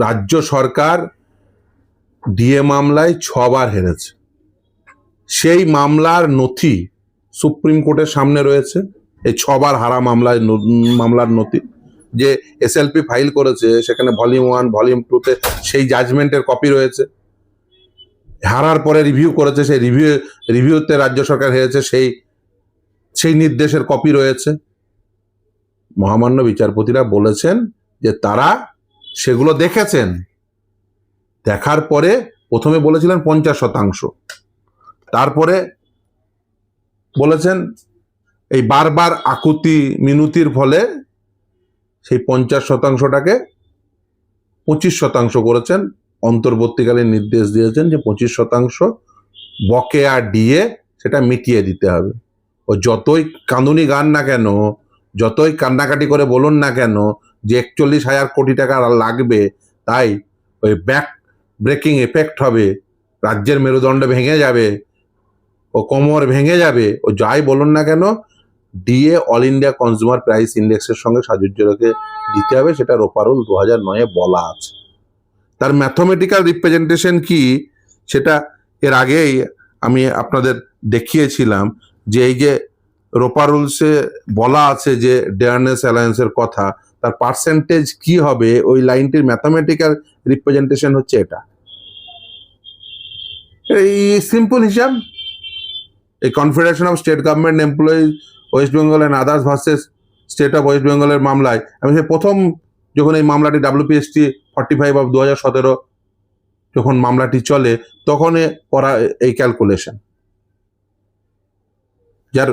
রাজ্য সরকার ডিএ মামলায় ছবার হেরেছে। সেই মামলার নথি সুপ্রিম কোর্টের সামনে রয়েছে। এই ছবার হারা মামলায় মামলার নথি। যে এসএলপি ফাইল করেছে, সেখানে ভলিউম ওয়ান, ভলিউম টুতে সেই জাজমেন্টের কপি রয়েছে। হারার পরে রিভিউ করেছে, সেই রিভিউ, রিভিউতে রাজ্য সরকার হেরেছে, সেই সেই নির্দেশের কপি রয়েছে। মহামান্য বিচারপতিরা বলেছেন যে তারা সেগুলো দেখেছেন? দেখার পরে প্রথমে বলেছিলেন পঞ্চাশ শতাংশ। তারপরে বলেছেন এই বারবার আকুতি মিনতির ফলে সেই পঞ্চাশ শতাংশটাকে পঁচিশ শতাংশ করেছেন। অন্তর্বর্তীকালীন নির্দেশ দিয়েছেন যে পঁচিশ শতাংশ বকেয়া দিয়ে সেটা মিটিয়ে দিতে হবে। ও যতই কাঁদুনি গান না কেন, যতই কান্নাকাটি করে বলুন না কেন যে একচল্লিশ হাজার কোটি টাকা লাগবে, তাই ওই ব্যাক ব্রেকিং এফেক্ট হবে। রাজ্যের মেরুদণ্ড ভেঙে যাবে, ও কোমর ভেঙে যাবে, ও যাই বলুন না কেন DA all India consumer price ইন্ডেক্সের সঙ্গে সাজুজ্য রেখে দিতে হবে, সেটা রোপারুল দু হাজার নয়ে বলা আছে। তার ম্যাথমেটিক্যাল রিপ্রেজেন্টেশন কি, সেটা এর আগেই আমি আপনাদের দেখিয়েছিলাম, যে এই যে রোপারুলসে বলা আছে যে ডেয়ারনেস অ্যালায়েন্সের কথা তার পার্সেন্টেজ কি হবে? ওই লাইনটির ম্যাথামেটিক্যাল রিপ্রেজেন্টেশন হচ্ছে এটা। এই সিম্পল হিসাব। এই confederation of state government employees West Bengal and others versus state of West বেঙ্গলের মামলায়। আমি সেই প্রথম যখন এই মামলাটি ডাব্লিউপিএসটি ফর্টি ফাইভ অফ দু হাজার সতেরো যখন মামলাটি চলে তখন করা এই ক্যালকুলেশন যার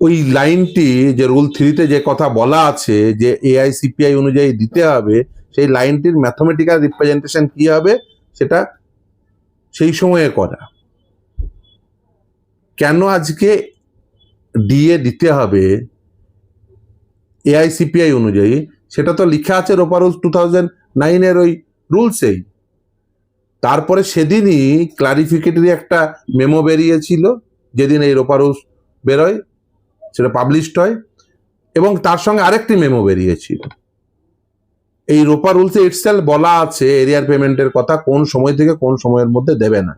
ওই লাইনটি যে রুল থ্রিতে যে কথা বলা আছে যে এআইসিপিআই অনুযায়ী দিতে হবে, সেই লাইনটির ম্যাথমেটিক্যাল রিপ্রেজেন্টেশন কি হবে? সেটা সেই সময়ে করা। কেন আজকে ডিএ দিতে হবে এআইসিপিআই অনুযায়ী? সেটা তো লেখা আছে রোপা রুলস টু থাউজেন্ড নাইনের ওই রুলসেই তারপরে সেদিনই ক্লারিফিকেটরি একটা মেমো বেরিয়েছিল, যেদিন এই রোপা রুলস বেরোয়। সেটা পাবলিশড হয় এবং তার সঙ্গে আরেকটি মেমো বেরিয়েছিল। এই রোপা রুলসে ইটসেল বলা আছে এরিয়ার পেমেন্টের কথা, কোন সময় থেকে কোন সময়ের মধ্যে দেবে না।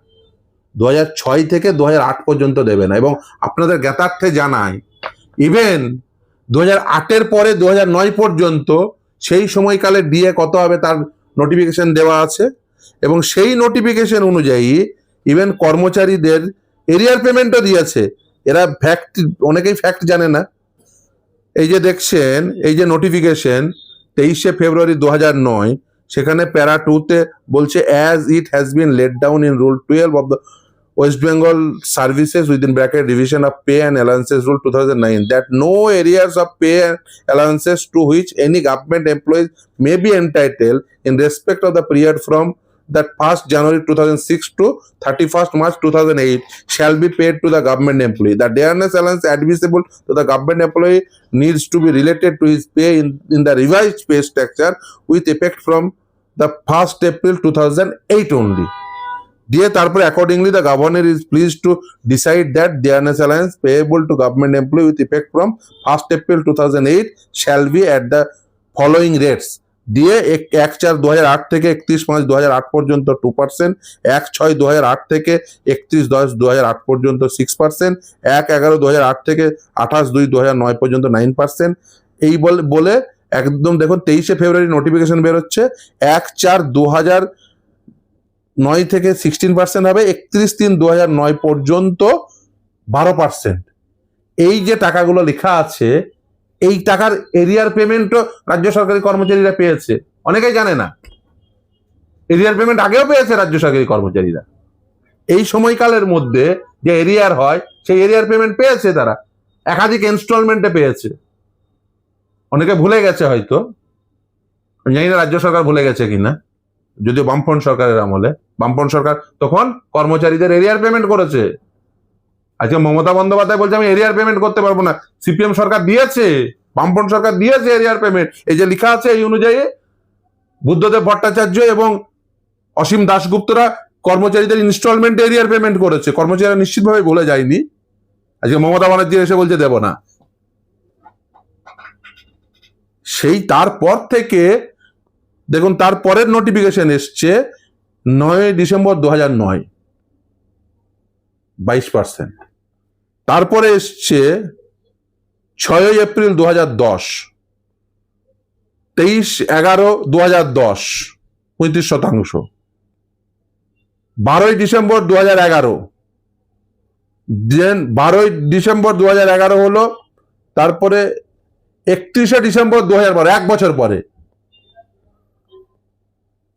দু ছয় থেকে দু আট পর্যন্ত দেবে না এবং আপনাদের জ্ঞাতার্থে জানাই ইভেন দু হাজার আটের পরে দু নয় পর্যন্ত সেই সময়কালে ডিএ কত হবে তার নোটিফিকেশন দেওয়া আছে এবং সেই নোটিফিকেশন অনুযায়ী ইভেন কর্মচারীদের এরিয়ার পেমেন্টও দিয়েছে। এরা ফ্যাক্ট অনেকেই ফ্যাক্ট জানে না। এই যে দেখছেন, এই যে নোটিফিকেশন তেইশে ফেব্রুয়ারি দু নয়, সেখানে প্যারা টুতে বলছে as it has been laid down in rule twelve of the West Bengal services within bracket division of pay and allowances rule two thousand nine that no arrears of pay and allowances to which any government employees may be entitle in respect of the period from that 1st January 2006 to 31st March 2008 shall be paid to the government employee. The dearness allowance admissible to the government employee needs to be related to his pay in, in the revised pay structure with effect from the 1st April 2008 only. তারপরে accordingly the governor is please to decide that dearness allowance payable to government employee with effect from 1st April 2008 shall be at the following rates দিয়ে এক চার দু থেকে একত্রিশ পাঁচ দু পর্যন্ত টু পার্সেন্ট এক ছয় দু থেকে একত্রিশ দশ দু পর্যন্ত সিক্স পার্সেন্ট এক এগারো দু থেকে আঠাশ দুই দু পর্যন্ত নাইন পার্সেন্ট এই বল একদম দেখুন তেইশে ফেব্রুয়ারি নোটিফিকেশন বেরোচ্ছে এক চার দু নয় থেকে সিক্সটিন পার্সেন্ট হবে, একত্রিশ তিন দু নয় পর্যন্ত বারো পার্সেন্ট এই যে টাকাগুলো লেখা আছে এই টাকার এরিয়ার পেমেন্টও রাজ্য সরকারি কর্মচারীরা পেয়েছে। অনেকেই জানে না। এরিয়ার পেমেন্ট আগেও পেয়েছে রাজ্য সরকারি কর্মচারীরা। এই সময়কালের মধ্যে যে এরিয়ার হয়, সেই এরিয়ার পেমেন্ট পেয়েছে তারা। একাধিক ইনস্টলমেন্টে পেয়েছে। অনেকে ভুলে গেছে হয়তো। আমি জানি না রাজ্য সরকার ভুলে গেছে কিনা। যদিও বামফ্রন্ট সরকারের আমলে। বামফ্রন্ট সরকার তখন কর্মচারীদের এরিয়ার পেমেন্ট করেছে। আজকে মমতা বন্দ্যোপাধ্যায় বলছে, আমি এরিয়ার পেমেন্ট করতে পারব না। সিপিএম সরকার দিয়েছে বামপন সরকার দিয়েছে এরিয়ার পেমেন্ট এই যে লেখা আছে এই অনুযায়ী বুদ্ধদেব ভট্টাচার্য এবং অসীম দাশগুপ্তরা কর্মচারীদের ইনস্টলমেন্ট এরিয়ার পেমেন্ট করেছে। কর্মচারীরা নিশ্চিতভাবে বলে যায়নি। আজকে মমতা ব্যানার্জি এসে বলছে, দেব না। সেই তারপর থেকে, দেখুন, তারপরের নোটিফিকেশন এসছে নয় ডিসেম্বর দু হাজার নয়। বাইশ পার্সেন্ট তারপরে এসছে ছয়ই এপ্রিল দু হাজার দশ, তেইশ এগারো দু হাজার দশ, পঁয়ত্রিশ শতাংশ। বারোই ডিসেম্বর দু হাজার এগারো, দেন বারোই ডিসেম্বর দু হাজার এগারো হলো, তারপরে একত্রিশে ডিসেম্বর দু হাজার বারো, এক বছর পরে।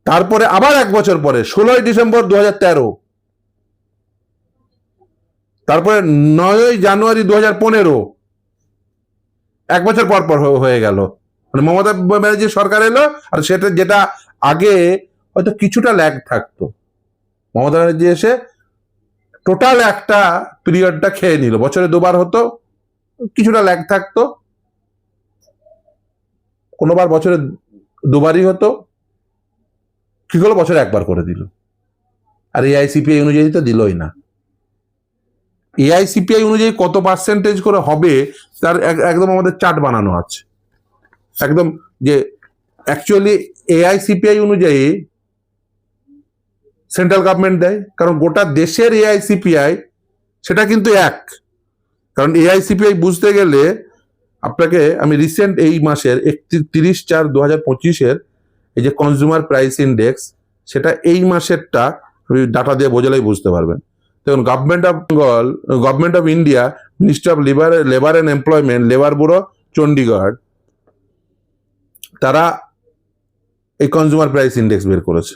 তারপরে আবার এক বছর পরে, ষোলোই ডিসেম্বর দু হাজার তেরো তারপরে নয়ই জানুয়ারি দু হাজার পনেরো, এক বছর পর পর হয়ে- গেল। মানে মমতা ব্যানার্জি সরকার এলো, আর সেটা যেটা আগে হয়তো কিছুটা ল্যাগ থাকতো। মমতা ব্যানার্জি এসে টোটাল একটা পিরিয়ডটা খেয়ে নিল। বছরে দুবার হতো, কিছুটা ল্যাগ থাকতো। কোনোবার বছরে দুবারই হতো। কি হলো? বছরে একবার করে দিল। আর এআইসিপিআই অনুযায়ী তো দিলই না। এআইসিপিআই অনুযায়ী কত পার্সেন্টেজ করে হবে, তার এক- একদম আমাদের চার্ট বানানো আছে। একদম যে অ্যাকচুয়ালি এআইসিপিআই অনুযায়ী সেন্ট্রাল গভর্নমেন্ট দেয়, কারণ গোটা দেশের এআইসিপিআই, সেটা কিন্তু এক। কারণ এআইসিপিআই বুঝতে গেলে আপনাকে আমি রিসেন্ট এই মাসের একত্রিশ চার দু হাজার পঁচিশের এই যে কনজিউমার প্রাইস ইন্ডেক্স সেটা এই মাসেরটা ডাটা দিয়ে বোঝালেই বুঝতে পারবেন। দেখুন government of Bengal government of India ministry of labour labour and employment labour bureau Chandigarh তারা এই কনজিউমার প্রাইস ইন্ডেক্স বের করেছে।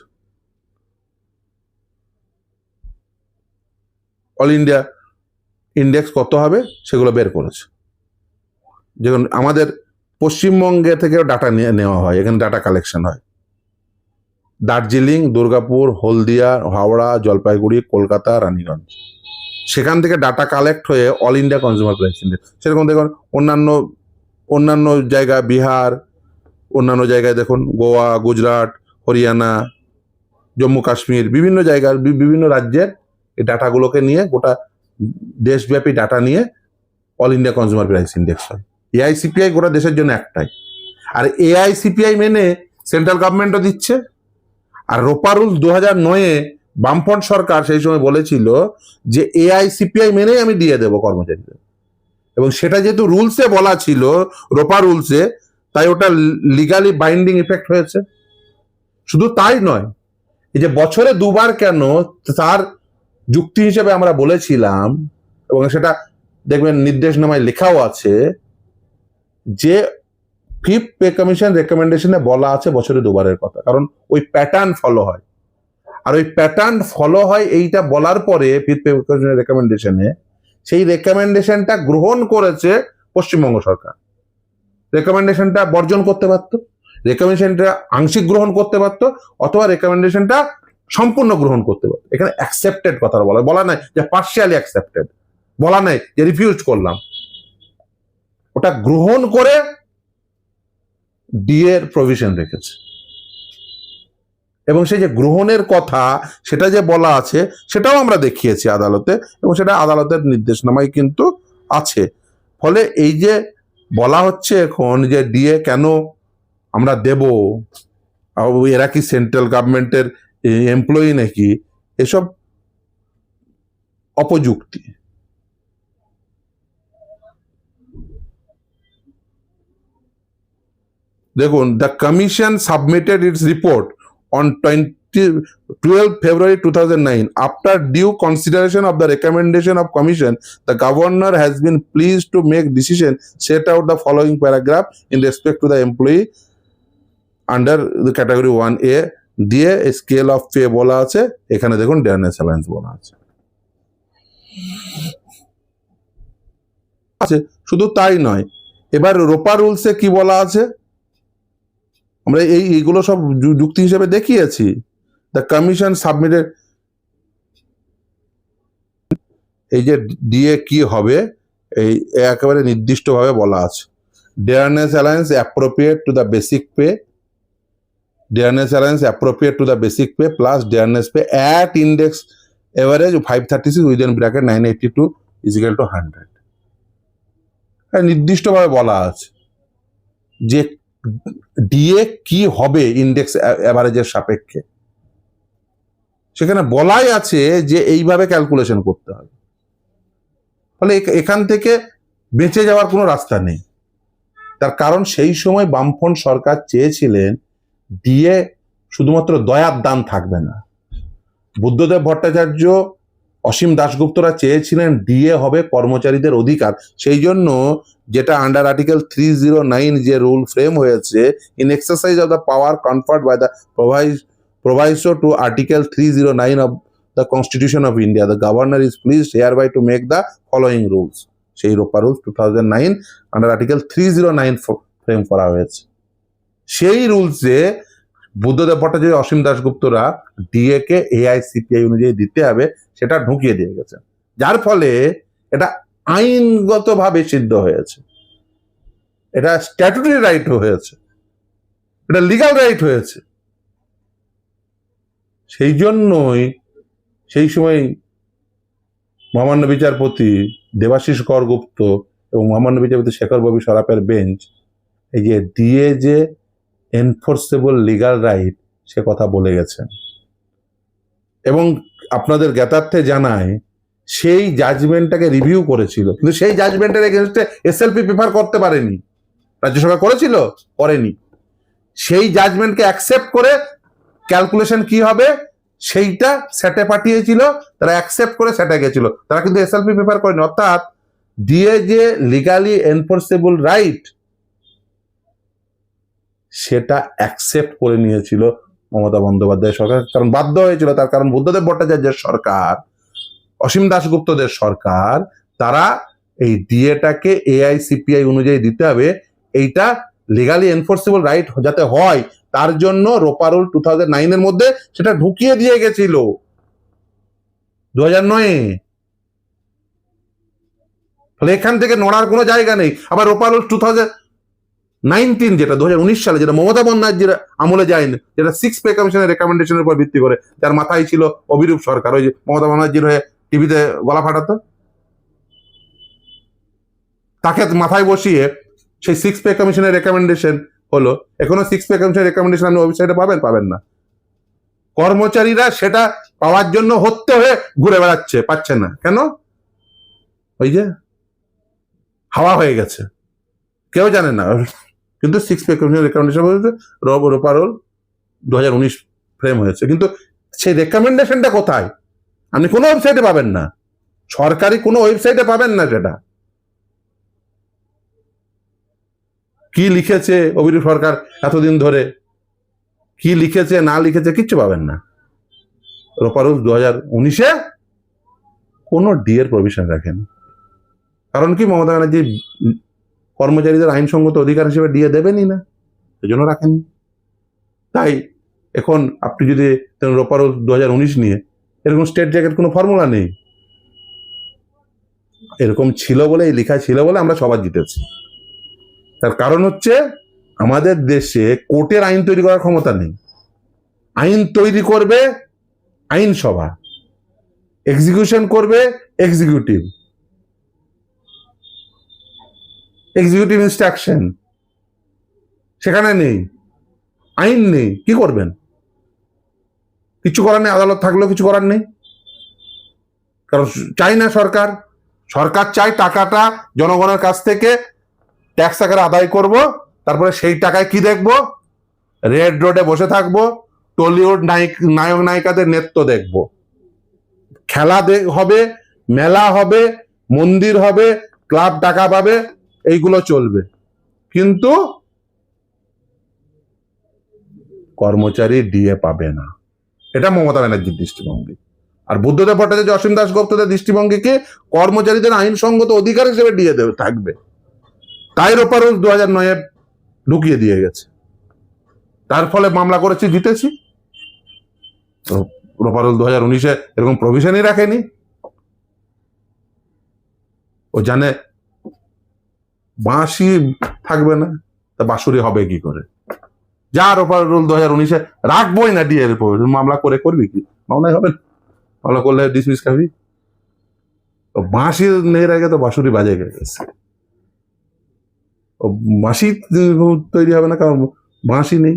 অল ইন্ডিয়া ইন্ডেক্স কত হবে সেগুলো বের করেছে। যেমন আমাদের পশ্চিমবঙ্গে থেকেও ডাটা নেওয়া হয়, এখানে ডাটা কালেকশন হয়। দার্জিলিং, দুর্গাপুর, হলদিয়া, হাওড়া, জলপাইগুড়ি, কলকাতা, রানীগঞ্জ। সেখান থেকে ডাটা কালেক্ট হয়ে all India consumer price index সেরকম দেখুন, অন্যান্য অন্যান্য জায়গা, বিহার, অন্যান্য জায়গায় দেখুন, গোয়া, গুজরাট, হরিয়ানা, জম্মু, কাশ্মীর, বিভিন্ন জায়গার বিভিন্ন রাজ্যের এই ডাটাগুলোকে নিয়ে গোটা দেশব্যাপী ডাটা নিয়ে all India consumer price index হয়। এআইসিপিআই গোটা দেশের জন্য একটাই। আর এআইসিপিআই মেনে সেন্ট্রাল গভর্নমেন্টও দিচ্ছে। আর রোপা রুলস দু হাজার নয়ে বামফ্রন্ট সরকার সেই সময় বলেছিল যে এআই, সিপিআই মেনেই আমি দিয়ে দেবো কর্মচারীদের। এবং সেটা যেহেতু রুলসে বলা ছিল, রোপা রুলসে, তাই ওটা লিগালি বাইন্ডিং ইফেক্ট হয়েছে। শুধু তাই নয়, এই যে বছরে দুবার কেন তার যুক্তি হিসেবে আমরা বলেছিলাম, এবং সেটা দেখবেন নির্দেশনামায় লেখাও আছে, যে ফিফথ পে কমিশন রেকমেন্ডেশনে বলা আছে বছরে দুবারের কথা। কারণ ওই প্যাটার্ন ফলো হয়। আর ওই প্যাটার্ন ফলো হয় এইটা বলার পরে ফিফথ পে কমিশনের রেকমেন্ডেশনে সেই রেকমেন্ডেশনটা গ্রহণ করেছে পশ্চিমবঙ্গ সরকার। রেকমেন্ডেশনটা বর্জন করতে পারতো রেকমেন্ডেশনটা আংশিক গ্রহণ করতে পারতো, অথবা রেকমেন্ডেশনটা সম্পূর্ণ গ্রহণ করতে পারতো। এখানে অ্যাকসেপ্টেড কথা বলা বলা নাই যে পার্শিয়ালি অ্যাকসেপ্টেড বলা নাই যে রিফিউজ করলাম। ওটা গ্রহণ করে ডিএর প্রভিশন রেখেছে। এবং সেই যে গ্রহণের কথা, সেটা যে বলা আছে, সেটাও আমরা দেখিয়েছি আদালতে, এবং সেটা আদালতের নির্দেশনামায় কিন্তু আছে। ফলে এই যে বলা হচ্ছে এখন যে ডিএ কেন আমরা দেব এরা কি সেন্ট্রাল গভর্নমেন্টের এমপ্লয়ি নাকি, এসব অপযুক্তি। দেখুন the commission submitted its report on twenty twelve February two thousand nine after due consideration of the recommendation of commission the governor has been please to make decision set out the following paragraph in respect to the employee under the category one A দিয়ে scale of pay বলা আছে, এখানে দেখুন dearness alliance বলা আছে। আছে, শুধু তাই নয়, এবার রোপা রুলসে কি বলা আছে? আমরা এই, এইগুলো সব যুক্তি হিসেবে দেখিয়েছি। দ্য কমিশন সাবমিটেড এই যে ডিএ কি হবে, এই একেবারে নির্দিষ্টভাবে বলা আছে। Dearness alliance appropriate to the basic pay dearness alliance appropriate to the basic pay plus dearness pay at index average five thirty six within bracket nine eighty two equal to hundred নির্দিষ্টভাবে বলা আছে। যে DA কি হবে index অ্যাভারেজের সাপেক্ষে? সেখানে বলাই আছে যে এইভাবে ক্যালকুলেশন করতে হবে। ফলে এখান থেকে বেঁচে যাওয়ার কোনো রাস্তা নেই। তার কারণ সেই সময় বামফ্রন্ট সরকার চেয়েছিলেন ডিএ শুধুমাত্র দয়ার দান থাকবে না। বুদ্ধদেব ভট্টাচার্য অসীম দাশগুপ্তরা চেয়েছিলেন ডিএ হবে কর্মচারীদের অধিকার। সেই জন্য যেটা under article three zero nine যে রুল ফ্রেম হয়েছে in exercise of the power conferred by the proviso proviso to Article 309 the constitution of India the governor is is pleased hereby to make the following rules সেই ROPA rules two thousand nine under article three zero nine frame করা হয়েছে। সেই রুলসে বুদ্ধদেব ভট্টাচার্য, অসীম দাশগুপ্তরা DA কে AICPI অনুযায়ী দিতে হবে, সেটা ঢুকিয়ে দিয়ে গেছে। যার ফলে এটা আইনগতভাবে সিদ্ধ হয়েছে। এটা স্ট্যাটুটারি রাইট হয়েছে। এটা লিগাল রাইট হয়েছে। সেই জন্যই সেই সময় মহামান্য বিচারপতি দেবাশিস করগুপ্ত এবং মহামান্য বিচারপতি শেখর বাবু সরাপের বেঞ্চ এই যে দিয়ে যে এনফোর্সেবল লিগাল রাইট সে কথা বলে গেছেন। এবং আপনাদের জ্ঞাতার্থে জানায়, সেই জাজমেন্টটাকে রিভিউ করেছিল। কিন্তু সেই জাজমেন্টের এগেনস্টে এসএলপি প্রেফার করতে পারেনি। রাজ্য সরকার করেছিল, করেনি। সেই জাজমেন্টকে অ্যাকসেপ্ট করে ক্যালকুলেশন কি হবে? সেইটা সেটে পাঠিয়েছিল, তারা অ্যাকসেপ্ট করে সেটে গেছিল। তারা কিন্তু এসএলপি পেপার করেনি। অর্থাৎ দিয়ে যে লিগালি এনফোর্সেবল রাইট সেটা অ্যাকসেপ্ট করে নিয়েছিল মমতা বন্দ্যোপাধ্যায় সরকার। কারণ বাধ্য হয়েছিল, তার কারণ বুদ্ধদেব ভট্টাচার্যের সরকার, অসীম দাশগুপ্তদের সরকার, তারা এই ডিএটাকে এআইসিপিআই অনুযায়ী দিতে হবে। এইটা লিগালি এনফোর্সেবল রাইট যাতে হয়, তার জন্য রোপারুল টু থাউজেন্ড নাইনের মধ্যে সেটা ঢুকিয়ে দিয়ে গেছিল। দু হাজার নয়ে ফলে এখান থেকে নড়ার কোনো জায়গা নেই। আবার রোপারুল টু থাউজেন্ড নাইনটিন যেটা দু হাজার উনিশ সালে যেটা মমতা বন্দ্যোপাধ্যায়ের আমলে যায়নি যেটা সিক্স পে কমিশনের রেকমেন্ডেশনের উপর ভিত্তি করে, যার মাথায় ছিল অভিরূপ সরকার। ওই যে মমতা বন্দ্যোপাধ্যায়ের হয়ে টিভিতে গলা ফাটাতো। তাকে মাথায় বসিয়ে সেই সিক্স পে কমিশনের রেকমেন্ডেশন হলো, এখনও সিক্স পে কমিশনের রেকমেন্ডেশন আপনি ওয়েবসাইটে পাবেন? পাবেন না। কর্মচারীরা সেটা পাওয়ার জন্য হত্যে হয়ে ঘুরে বেড়াচ্ছে, পাচ্ছে না। কেন? ওই যে হাওয়া হয়ে গেছে। কেউ জানে না। কিন্তু সিক্স পে কমিশনের রেকমেন্ডেশন বলতে রোপারোল দু হাজার উনিশ ফ্রেম হয়েছে। কিন্তু সেই রেকমেন্ডেশনটা কোথায়? আপনি কোনো ওয়েবসাইটে পাবেন না। সরকারি কোনো ওয়েবসাইটে পাবেন না সেটা। কি লিখেছে অভিরূপ সরকার এতদিন ধরে? কি লিখেছে, না লিখেছে, কিচ্ছু পাবেন না। রোপারুল দু হাজার উনিশে কোনো ডিএর প্রভিশন রাখেন। কারণ কি মমতা ব্যানার্জি কর্মচারীদের আইনসঙ্গত অধিকার হিসেবে দিয়ে দেবেনই না এই জন্য রাখেননি। তাই এখন আপনি যদি রোপারুল দু নিয়ে, এরকম স্টেট জ্যাকেট কোনো ফর্মুলা নেই। এরকম ছিল বলে, এই লেখা ছিল বলে আমরা সবার জিতেছি। তার কারণ হচ্ছে আমাদের দেশে কোর্টের আইন তৈরি করার ক্ষমতা নেই। আইন তৈরি করবে আইনসভা এক্সিকিউশন করবে এক্সিকিউটিভ এক্সিকিউটিভ ইনস্ট্রাকশন সেখানে নেই। আইন নেই। কি করবেন? কিছু করার নেই? আদালত থাকলেও কিছু করার নেই? কারণ চাই না সরকার। সরকার চায় টাকাটা জনগণের কাছ থেকে ট্যাক্স আকারে আদায় করব, তারপরে সেই টাকায় কি দেখব? রেড রোডে বসে থাকব টলিউড নায়ক নায়ক নায়িকাদের নৃত্য দেখব। খেলা হবে, মেলা হবে, মন্দির হবে ক্লাব টাকা পাবে এইগুলো চলবে। কিন্তু কর্মচারী ডিএ পাবে না। এটা মমতা ব্যানার্জির দৃষ্টিভঙ্গি। আর বুদ্ধদেব ভট্টাচার্য, অসীম দাসগুপ্তদের দৃষ্টিভঙ্গিকে কর্মচারীদের আইনসঙ্গত অধিকার হিসেবে ডিএ দেবে, থাকবে। তাই রোপারুল দু হাজার নয়ে ঢুকিয়ে দিয়ে গেছে। তার ফলে মামলা করেছি, জিতেছি। রোপারুল দু হাজার উনিশে এরকম প্রভিশনই রাখেনি। ও জানে বাঁশি থাকবে না, তা বাঁশুরি হবে কি করে? যার ওপর রুল দু হাজার উনিশে রাখবোই না ডিএর মামলা করে করবি কি? মামলায় হবে মামলা করলে ডিসমিস খাবি। ও বাঁশি নেই রেখে তো বাঁশুরি বাজে গেছে। ও বাঁশি তৈরি হবে না, কারণ বাঁশি নেই।